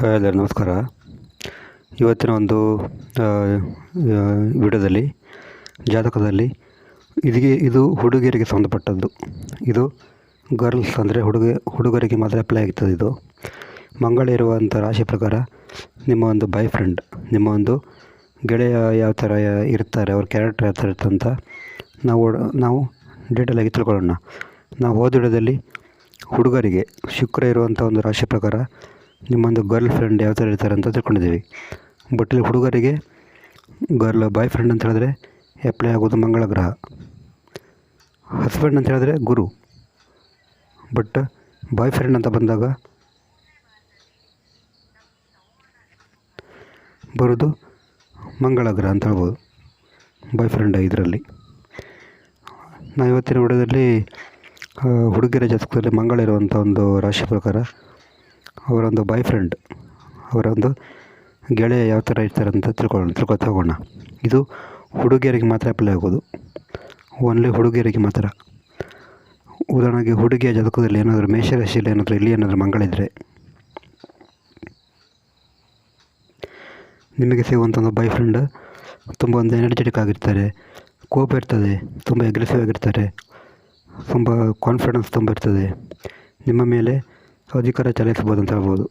Hi ಎಲ್ಲರೂ, ನಮಸ್ಕಾರ. ಇವತ್ತಿನ ಒಂದು ವಿಡಿಯೋದಲ್ಲಿ, ಜಾತಕದಲ್ಲಿ ಇದಿಗೆ, ಇದು ಹುಡುಗಿಯರಿಗೆ ಸಂಬಂಧಪಟ್ಟದ್ದು. ಇದು ಗರ್ಲ್ಸ್ ಅಂದರೆ ಹುಡುಗ, ಹುಡುಗರಿಗೆ ಮಾತ್ರ ಅಪ್ಲೈ ಆಗ್ತದೆ ಇದು. ಮಂಗಳ ಇರುವಂಥ ರಾಶಿ ಪ್ರಕಾರ ನಿಮ್ಮ ಒಂದು ಬಾಯ್ ಫ್ರೆಂಡ್ ನಿಮ್ಮ ಒಂದು ಗೆಳೆಯ ಯಾವ ಥರ ಇರ್ತಾರೆ, ಅವ್ರ ಕ್ಯಾರೆಕ್ಟರ್ ಯಾವ ಥರ ಇರ್ತಂತ ನಾವು ನಾವು ಡೀಟೇಲಾಗಿ ತಿಳ್ಕೊಳ್ಳೋಣ. ನಾವು ಹೋದ ಹುಡುಗರಿಗೆ ಶುಕ್ರ ಇರುವಂಥ ಒಂದು ರಾಶಿ ಪ್ರಕಾರ ನಿಮ್ಮೊಂದು ಗರ್ಲ್ ಫ್ರೆಂಡ್ ಯಾವ ಥರ ಇರ್ತಾರೆ ಅಂತ ತಿಳ್ಕೊಂಡಿದ್ದೀವಿ. ಬಟ್ ಇಲ್ಲಿ ಹುಡುಗರಿಗೆ ಗರ್ಲ್ ಬಾಯ್ ಫ್ರೆಂಡ್ ಅಂತ ಹೇಳಿದ್ರೆ ಅಪ್ಲೈ ಆಗೋದು ಮಂಗಳ ಗ್ರಹ. ಹಸ್ಬೆಂಡ್ ಅಂತ ಹೇಳಿದ್ರೆ ಗುರು. ಬಟ್ ಬಾಯ್ ಫ್ರೆಂಡ್ ಅಂತ ಬಂದಾಗ ಬರೋದು ಮಂಗಳ ಗ್ರಹ ಅಂತ ಹೇಳ್ಬೋದು. ಬಾಯ್ ಫ್ರೆಂಡ್ ಇದರಲ್ಲಿ. ನಾವು ಇವತ್ತಿನ ವಿಡಿಯೋದಲ್ಲಿ ಹುಡುಗಿಯರ ಜಾತಕದಲ್ಲಿ ಮಂಗಳ ಇರುವಂಥ ಒಂದು ರಾಶಿ ಪ್ರಕಾರ ಅವರೊಂದು ಬಾಯ್ ಫ್ರೆಂಡ್ ಅವರೊಂದು ಗೆಳೆಯ ಯಾವ ಥರ ಇರ್ತಾರೆ ಅಂತ ತಿಳ್ಕೊಳ್ಳೋಣ ತಿಳ್ಕೊತ ಹೋಗೋಣ ಇದು ಹುಡುಗಿಯರಿಗೆ ಮಾತ್ರ ಅಪ್ಲೈ ಆಗೋದು. ಓನ್ಲಿ ಹುಡುಗಿಯರಿಗೆ ಮಾತ್ರ. ಉದಾಹರಣೆಗೆ ಹುಡುಗಿಯ ಜಾತಕದಲ್ಲಿ ಏನಾದರೂ ಮೇಷರಾಶಿಯಲ್ಲಿ ಏನಾದರೂ ಇಲ್ಲಿ ಏನಾದರೂ ಮಂಗಳಿದ್ರೆ ನಿಮಗೆ ಸಿಗುವಂಥ ಒಂದು ಬಾಯ್ ಫ್ರೆಂಡ್ ತುಂಬ ಒಂದು ಎನರ್ಜೆಟಿಕ್ ಆಗಿರ್ತಾರೆ, ಕೋಪ ಇರ್ತದೆ, ತುಂಬ ಅಗ್ರೆಸಿವ್ ಆಗಿರ್ತಾರೆ, ತುಂಬ ಕಾನ್ಫಿಡೆನ್ಸ್ ತುಂಬ ಇರ್ತದೆ. ನಿಮ್ಮ ಮೇಲೆ ಅಧಿಕಾರ ಚಲಾಯಿಸ್ಬೋದು ಅಂತ ಹೇಳ್ಬೋದು.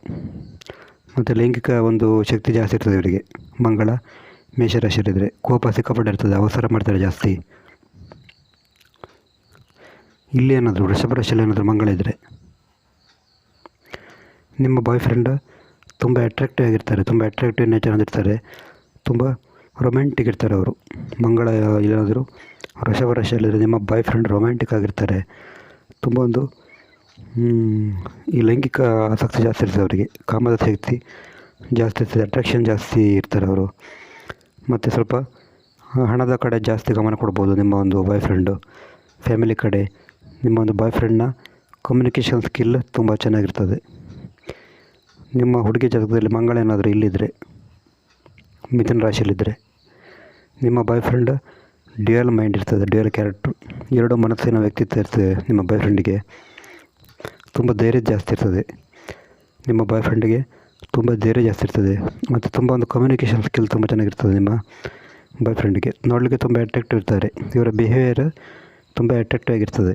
ಮತ್ತು ಲೈಂಗಿಕ ಒಂದು ಶಕ್ತಿ ಜಾಸ್ತಿ ಇರ್ತದೆ ಇವರಿಗೆ. ಮಂಗಳ ಮೇಷರಾಶಿಯಲ್ಲಿದ್ದರೆ ಕೋಪ ಸಿಕ್ಕಾಪಟ್ಟೆ ಇರ್ತದೆ ಅವಸರ ಮಾಡ್ತಾರೆ ಜಾಸ್ತಿ. ಇಲ್ಲಿ ಏನಾದರೂ ವೃಷಭ ರಾಶಿಯಲ್ಲಿ ಏನಾದರೂ ಮಂಗಳ ಇದ್ದರೆ ನಿಮ್ಮ ಬಾಯ್ ಫ್ರೆಂಡ್ ತುಂಬ ಅಟ್ರಾಕ್ಟಿವ್ ಆಗಿರ್ತಾರೆ, ತುಂಬ ಅಟ್ರಾಕ್ಟಿವ್ ನೇಚರ್ ಅಂದಿರ್ತಾರೆ, ತುಂಬ ರೊಮ್ಯಾಂಟಿಕ್ ಇರ್ತಾರೆ ಅವರು. ಮಂಗಳ ಏನಾದರೂ ವೃಷಭ ರಾಶಿಯಲ್ಲಿದ್ದರೆ ನಿಮ್ಮ ಬಾಯ್ ಫ್ರೆಂಡ್ ರೊಮ್ಯಾಂಟಿಕ್ ಆಗಿರ್ತಾರೆ, ತುಂಬ ಒಂದು ಈ ಲೈಂಗಿಕ ಆಸಕ್ತಿ ಜಾಸ್ತಿ ಇರ್ತದೆ ಅವರಿಗೆ. ಕಾಮದ ಶಕ್ತಿ ಜಾಸ್ತಿ ಇರ್ತದೆ ಅಟ್ರಾಕ್ಷನ್ ಜಾಸ್ತಿ ಇರ್ತಾರೆ ಅವರು. ಮತ್ತು ಸ್ವಲ್ಪ ಹಣದ ಕಡೆ ಜಾಸ್ತಿ ಗಮನ ಕೊಡ್ಬೋದು ನಿಮ್ಮ ಒಂದು ಬಾಯ್ ಫ್ರೆಂಡು ಫ್ಯಾಮಿಲಿ ಕಡೆ. ನಿಮ್ಮ ಒಂದು ಬಾಯ್ ಫ್ರೆಂಡ್ನ ಕಮ್ಯುನಿಕೇಷನ್ ಸ್ಕಿಲ್ ತುಂಬ ಚೆನ್ನಾಗಿರ್ತದೆ. ನಿಮ್ಮ ಹುಡುಗಿ ಜಾತಕದಲ್ಲಿ ಮಂಗಳ ಏನಾದರೂ ಇಲ್ಲಿದ್ದರೆ ಮಿಥುನ ರಾಶಿಯಲ್ಲಿದ್ದರೆ ನಿಮ್ಮ ಬಾಯ್ ಫ್ರೆಂಡ್ ಡ್ಯುಯಲ್ ಮೈಂಡ್ ಇರ್ತದೆ ಡ್ಯುಯಲ್ ಕ್ಯಾರೆಕ್ಟ್ರು ಎರಡು ಮನಸ್ಸಿನ ವ್ಯಕ್ತಿತ್ವ ಇರ್ತದೆ ನಿಮ್ಮ ಬಾಯ್ ಫ್ರೆಂಡಿಗೆ ತುಂಬ ಧೈರ್ಯ ಜಾಸ್ತಿ ಇರ್ತದೆ. ನಿಮ್ಮ ಬಾಯ್ ಫ್ರೆಂಡಿಗೆ ತುಂಬ ಧೈರ್ಯ ಜಾಸ್ತಿ ಇರ್ತದೆ. ಮತ್ತು ತುಂಬ ಒಂದು ಕಮ್ಯುನಿಕೇಷನ್ ಸ್ಕಿಲ್ ತುಂಬ ಚೆನ್ನಾಗಿರ್ತದೆ ನಿಮ್ಮ ಬಾಯ್ ಫ್ರೆಂಡಿಗೆ ನೋಡಲಿಕ್ಕೆ ತುಂಬ ಅಟ್ರಾಕ್ಟಿವ್ ಇರ್ತಾರೆ. ಇವರ ಬಿಹೇವಿಯರ್ ತುಂಬ ಅಟ್ರಾಕ್ಟಿವ್ ಆಗಿರ್ತದೆ.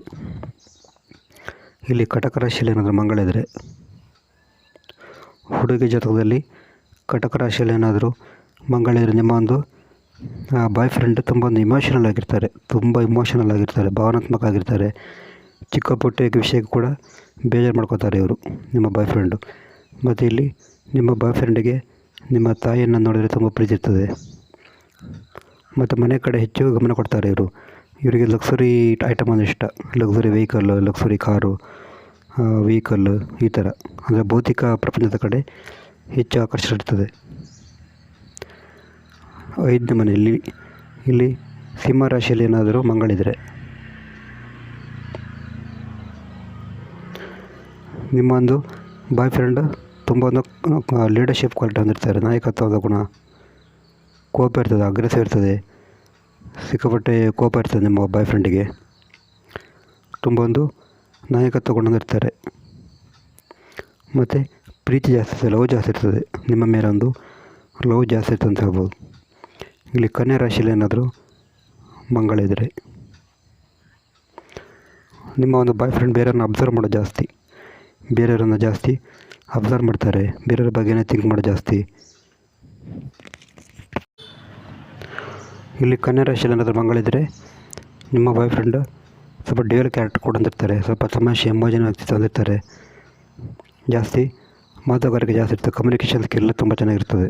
ಇಲ್ಲಿ ಕಟಕ ರಾಶಿಯಲ್ಲಿ ಏನಾದರೂ ಮಂಗಳ ಇದ್ದರೆ ಹುಡುಗಿ ಜಾತಕದಲ್ಲಿ ಕಟಕ ರಾಶಿಯಲ್ಲಿ ಏನಾದರೂ ಮಂಗಳ ಇದ್ದರೆ ನಿಮ್ಮ ಒಂದು ಬಾಯ್ ಫ್ರೆಂಡ್ ತುಂಬ ಒಂದು ಇಮೋಷನಲ್ ಆಗಿರ್ತಾರೆ. ತುಂಬ ಇಮೋಷನಲ್ ಆಗಿರ್ತಾರೆ. ಭಾವನಾತ್ಮಕ ಆಗಿರ್ತಾರೆ. ಚಿಕ್ಕ ಪುಟ್ಟ ವಿಷಯಕ್ಕೆ ಕೂಡ ಬೇಜಾರು ಮಾಡ್ಕೋತಾರೆ ಇವರು, ನಿಮ್ಮ ಬಾಯ್ ಫ್ರೆಂಡು ಮತ್ತು ಇಲ್ಲಿ ನಿಮ್ಮ ಬಾಯ್ ಫ್ರೆಂಡಿಗೆ ನಿಮ್ಮ ತಾಯಿಯನ್ನು ನೋಡಿದರೆ ತುಂಬ ಪ್ರೀತಿ ಇರ್ತದೆ. ಮತ್ತು ಮನೆ ಕಡೆ ಹೆಚ್ಚು ಗಮನ ಕೊಡ್ತಾರೆ ಇವರು. ಇವರಿಗೆ ಲಕ್ಸುರಿ ಐಟಮ್ ಅಂದರೆ ಇಷ್ಟ. Luxury vehicle luxury car vehicle ಈ ಥರ ಅಂದರೆ ಭೌತಿಕ ಪ್ರಪಂಚದ ಕಡೆ ಹೆಚ್ಚು ಆಕರ್ಷಣೆ ಇರ್ತದೆ ಐದನೇ ಮನೆಯಲ್ಲಿ ಇಲ್ಲಿ ಸಿಂಹ ರಾಶಿಯಲ್ಲಿ ಏನಾದರೂ ಮಂಗಳಿದ್ರೆ ನಿಮ್ಮ ಒಂದು ಬಾಯ್ ಫ್ರೆಂಡ್ ತುಂಬ ಒಂದು ಲೀಡರ್ಶಿಪ್ ಕ್ವಾಲಿಟಿ ಹೊಂದಿರ್ತಾರೆ. ನಾಯಕತ್ವದ ಗುಣ ಕೋಪ ಇರ್ತದೆ ಅಗ್ರೆಸಿವ್ ಇರ್ತದೆ. ಸಿಕ್ಕಾಪಟ್ಟೆ ಕೋಪ ಇರ್ತದೆ ನಿಮ್ಮ ಬಾಯ್ ಫ್ರೆಂಡಿಗೆ ತುಂಬ ಒಂದು ನಾಯಕತ್ವ ಗುಣ ಹೊಂದಿರ್ತಾರೆ. ಮತ್ತು ಪ್ರೀತಿ ಜಾಸ್ತಿ ಇರ್ತದೆ, ಲವ್ ಜಾಸ್ತಿ ಇರ್ತದೆ. ನಿಮ್ಮ ಮೇಲೆ ಒಂದು ಲವ್ ಜಾಸ್ತಿ ಇರ್ತದೆ ಅಂತ ಹೇಳ್ಬೋದು. ಇಲ್ಲಿ ಕನ್ಯಾ ರಾಶಿಯಲ್ಲಿ ಏನಾದರೂ ಮಂಗಳ ಇದ್ದರೆ ನಿಮ್ಮ ಒಂದು ಬಾಯ್ ಫ್ರೆಂಡ್ ಬೇರೆಯವ್ರನ್ನ ಅಬ್ಸರ್ವ್ ಮಾಡೋದು ಜಾಸ್ತಿ. ಬೇರೆಯವರನ್ನು ಜಾಸ್ತಿ ಅಬ್ಸರ್ವ್ ಮಾಡ್ತಾರೆ. ಬೇರೆಯವ್ರ ಬಗ್ಗೆನೇ ಥಿಂಕ್ ಮಾಡೋ ಜಾಸ್ತಿ. ಇಲ್ಲಿ ಕನ್ಯಾ ರಾಶಿಯಲ್ಲಿ ಏನಾದರೂ ಮಂಗಳಿದ್ದರೆ ನಿಮ್ಮ ಬಾಯ್ ಫ್ರೆಂಡ್ ಸ್ವಲ್ಪ ಡ್ಯೂಯಲ್ ಕ್ಯಾರೆಕ್ಟರ್ ಕೊಡಂದಿರ್ತಾರೆ ಸ್ವಲ್ಪ ತಮಾಷೆ ಎಂಬೋಜನ ವ್ಯಕ್ತಿತ್ವ ತಂದಿರ್ತಾರೆ. ಜಾಸ್ತಿ ಮಾತುಗಾರಿಕೆ ಜಾಸ್ತಿ ಇರ್ತದೆ. ಕಮ್ಯುನಿಕೇಷನ್ ಸ್ಕಿಲ್ ತುಂಬ ಚೆನ್ನಾಗಿರ್ತದೆ.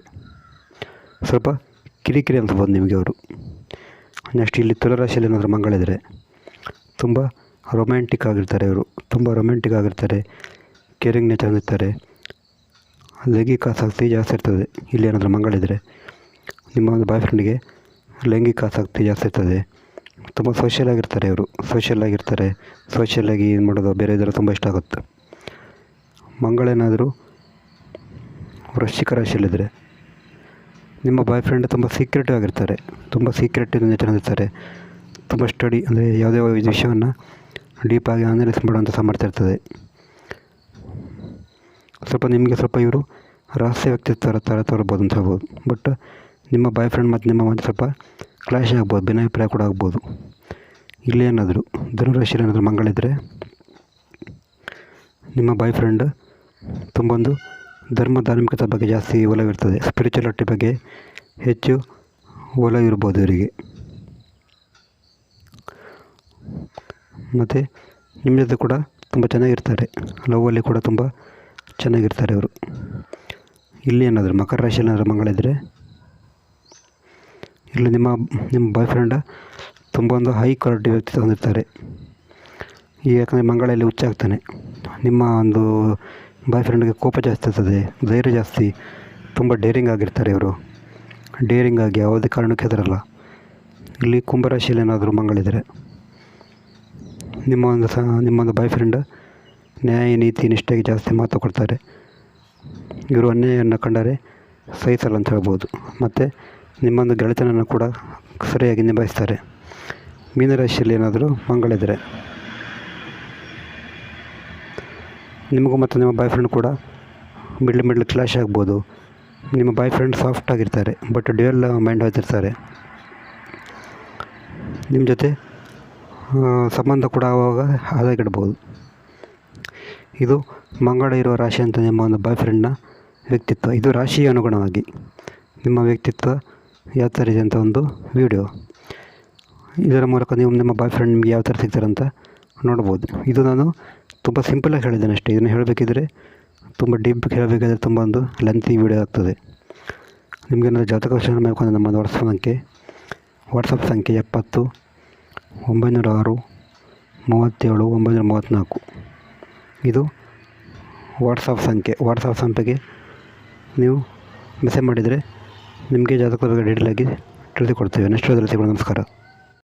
ಸ್ವಲ್ಪ ಕಿರಿಕಿರಿ ಅನ್ಸ್ಬೋದು ನಿಮಗೆ ಅವರು. ನೆಕ್ಸ್ಟ್ ಇಲ್ಲಿ ತುಲರಾಶಿಯಲ್ಲಿ ಏನಾದರೂ ಮಂಗಳಿದ್ರೆ ತುಂಬ ರೊಮ್ಯಾಂಟಿಕ್ ಆಗಿರ್ತಾರೆ ಇವರು. ತುಂಬ ರೊಮ್ಯಾಂಟಿಕ್ ಆಗಿರ್ತಾರೆ. ಕೇರಿಂಗ್ ನೇಚರ್ ಇರ್ತಾರೆ ಲೈಂಗಿಕ ಆಸಕ್ತಿ ಜಾಸ್ತಿ ಇರ್ತದೆ. ಇಲ್ಲಿ ಏನಾದರೂ ಮಂಗಳಿದ್ರೆ ನಿಮ್ಮ ಒಂದು ಬಾಯ್ ಫ್ರೆಂಡಿಗೆ ಲೈಂಗಿಕ ಆಸಕ್ತಿ ಜಾಸ್ತಿ ಇರ್ತದೆ. ತುಂಬ ಸೋಷಿಯಲ್ ಆಗಿರ್ತಾರೆ ಇವರು. ಸೋಷಿಯಲ್ ಆಗಿರ್ತಾರೆ. ಸೋಷಿಯಲಾಗಿ ಏನು ಮಾಡೋದು ಬೇರೆ ಇದರ ತುಂಬ ಇಷ್ಟ ಆಗುತ್ತೆ. ಮಂಗಳೇನಾದರೂ ವೃಶ್ಚಿಕ ರಾಶಿಯಲ್ಲಿದ್ದರೆ ನಿಮ್ಮ ಬಾಯ್ ಫ್ರೆಂಡ್ ತುಂಬ ಸೀಕ್ರೆಟಿವ್ ಆಗಿರ್ತಾರೆ. ತುಂಬ ಸೀಕ್ರೆಟಿವ್ ಚೆನ್ನಾಗಿರ್ತಾರೆ ತುಂಬ ಸ್ಟಡಿ ಅಂದರೆ ಯಾವುದೇ ವಿಷಯವನ್ನು ಡೀಪಾಗಿ ಅನಲೈಸ್ ಮಾಡುವಂಥ ಸಾಮರ್ಥ್ಯ ಇರ್ತದೆ. ಸ್ವಲ್ಪ ನಿಮಗೆ ಸ್ವಲ್ಪ ಇವರು ರಹಸ್ಯ ವ್ಯಕ್ತಿ ಥರ ತೋರ್ಬೋದು ಅಂತ ಹೇಳ್ಬೋದು. ಬಟ್ ನಿಮ್ಮ ಬಾಯ್ ಫ್ರೆಂಡ್ ಮತ್ತು ನಿಮ್ಮ ಮಧ್ಯೆ ಸ್ವಲ್ಪ ಕ್ಲಾಶ್ ಆಗ್ಬೋದು, ಭಿನ್ನಾಭಿಪ್ರಾಯ ಕೂಡ ಆಗ್ಬೋದು. ಇಲ್ಲಿ ಏನಾದರೂ ಧನುರಾಶಿಯಲ್ಲಿ ಏನಾದರೂ ಮಂಗಳಿದ್ದರೆ ನಿಮ್ಮ ಬಾಯ್ ಫ್ರೆಂಡ್ ತುಂಬೊಂದು ಧರ್ಮ ಧಾರ್ಮಿಕತೆ ಬಗ್ಗೆ ಜಾಸ್ತಿ ಒಲವಿರ್ತದೆ. ಸ್ಪಿರಿಚುವಾಲಿಟಿ ಬಗ್ಗೆ ಹೆಚ್ಚು ಒಲವಿರ್ಬೋದು ಇವರಿಗೆ. ಮತ್ತು ನಿಮ್ಮ ಜೊತೆ ಕೂಡ ತುಂಬ ಚೆನ್ನಾಗಿರ್ತಾರೆ. ಲವ್ವಲ್ಲಿ ಕೂಡ ತುಂಬ ಚೆನ್ನಾಗಿರ್ತಾರೆ ಅವರು. ಇಲ್ಲಿ ಏನಾದರೂ ಮಕರ ರಾಶಿಯಲ್ಲಿ ಏನಾದರೂ ಮಂಗಳಿದ್ರೆ ಇಲ್ಲಿ ನಿಮ್ಮ ನಿಮ್ಮ ಬಾಯ್ ಫ್ರೆಂಡ ತುಂಬ ಒಂದು ಹೈ ಕ್ವಾಲಿಟಿ ವ್ಯಕ್ತಿ ತಂದಿರ್ತಾರೆ ಈ ಯಾಕಂದರೆ ಮಂಗಳಲ್ಲಿ ಹುಚ್ಚ ಆಗ್ತಾನೆ. ನಿಮ್ಮ ಒಂದು ಬಾಯ್ ಫ್ರೆಂಡ್ಗೆ ಕೋಪ ಜಾಸ್ತಿ ಇರ್ತದೆ ಧೈರ್ಯ ಜಾಸ್ತಿ, ತುಂಬ ಡೇರಿಂಗ್ ಆಗಿರ್ತಾರೆ ಇವರು. ಡೇರಿಂಗ್ ಆಗಿ ಯಾವುದೇ ಕಾರಣಕ್ಕೆ ಹೆದರಲ್ಲ. ಇಲ್ಲಿ ಕುಂಭರಾಶಿಯಲ್ಲಿ ಏನಾದರೂ ಮಂಗಳಿದ್ರೆ ನಿಮ್ಮ ಒಂದು ಸ, ನಿಮ್ಮ ಒಂದು ಬಾಯ್ ಫ್ರೆಂಡ್ ನ್ಯಾಯ, ನೀತಿ, ನಿಷ್ಠೆಗೆ ಜಾಸ್ತಿ ಮಹತ್ವ ಕೊಡ್ತಾರೆ. ಇವರು ಅನ್ಯಾಯವನ್ನು ಕಂಡರೆ ಸಹಿಸಲ್ಲ ಅಂತ ಹೇಳ್ಬೋದು. ಮತ್ತು ನಿಮ್ಮೊಂದು ಗೆಳೆತನನ್ನು ಕೂಡ ಸರಿಯಾಗಿ ನಿಭಾಯಿಸ್ತಾರೆ. ಮೀನರಾಶಿಯಲ್ಲಿ ಏನಾದರೂ ಮಂಗಳಿದ್ರೆ ನಿಮಗೂ ಮತ್ತು ನಿಮ್ಮ ಬಾಯ್ ಫ್ರೆಂಡ್ ಕೂಡ ಮಿಡ್ಲ್ ಮಿಡ್ಲ್ ಕ್ಲಾಶ್ ಆಗ್ಬೋದು. ನಿಮ್ಮ ಬಾಯ್ ಫ್ರೆಂಡ್ ಸಾಫ್ಟ್ ಆಗಿರ್ತಾರೆ ಬಟ್ ಡ್ಯೂಯಲ್ ಮೈಂಡ್ ಹೋಗ್ತಿರ್ತಾರೆ ನಿಮ್ಮ ಜೊತೆ ಸಂಬಂಧ ಕೂಡ ಆವಾಗ ಹದಗೆಡ್ಬೋದು ಇದು ಮಂಗಳ ಇರುವ ರಾಶಿ ಅಂತ ನಿಮ್ಮ ಒಂದು ಬಾಯ್ ಫ್ರೆಂಡ್ನ ವ್ಯಕ್ತಿತ್ವ. ಇದು ರಾಶಿಯ ಅನುಗುಣವಾಗಿ ನಿಮ್ಮ ವ್ಯಕ್ತಿತ್ವ ಯಾವ ಥರ ಇದೆ ಅಂತ ಒಂದು ವಿಡಿಯೋ ಇದರ ಮೂಲಕ ನೀವು ನಿಮ್ಮ ಬಾಯ್ ಫ್ರೆಂಡ್ ನಿಮಗೆ ಯಾವ ಥರ ಸಿಗ್ತಾರೆ ಅಂತ ನೋಡ್ಬೋದು ಇದು ನಾನು ತುಂಬ ಸಿಂಪಲಾಗಿ ಹೇಳಿದ್ದೇನೆ ಅಷ್ಟೇ. ಇದನ್ನು ಹೇಳಬೇಕಿದ್ರೆ ತುಂಬ ಡೀಪ್ ಹೇಳಬೇಕಾದ್ರೆ ತುಂಬ ಒಂದು ಲೆಂತಿ ವಿಡಿಯೋ ಆಗ್ತದೆ. ನಿಮಗೆ ಏನಾದರೂ ಜಾತಕ ವಿಷಯ ಬೇಕು ನಮ್ಮ ವಾಟ್ಸಪ್ ಸಂಖ್ಯೆ ವಾಟ್ಸಪ್ ಸಂಖ್ಯೆ ಎಪ್ಪತ್ತು, ಒಂಬೈನೂರ ಆರು, ಮೂವತ್ತೇಳು, ಒಂಬೈನೂರ ಮೂವತ್ತ್ನಾಲ್ಕು. ಇದು ವಾಟ್ಸಪ್ ಸಂಖ್ಯೆ ವಾಟ್ಸಪ್ ಸಂಖ್ಯೆಗೆ ನೀವು ಮೆಸೇಜ್ ಮಾಡಿದರೆ ನಿಮಗೆ ಜಾತಕದ ಬಗ್ಗೆ ಡೀಟೇಲಾಗಿ ತಿಳಿದುಕೊಡ್ತೇವೆ. ನೆಕ್ಸ್ಟ್ ಸಿಗೋಣ ನಮಸ್ಕಾರ.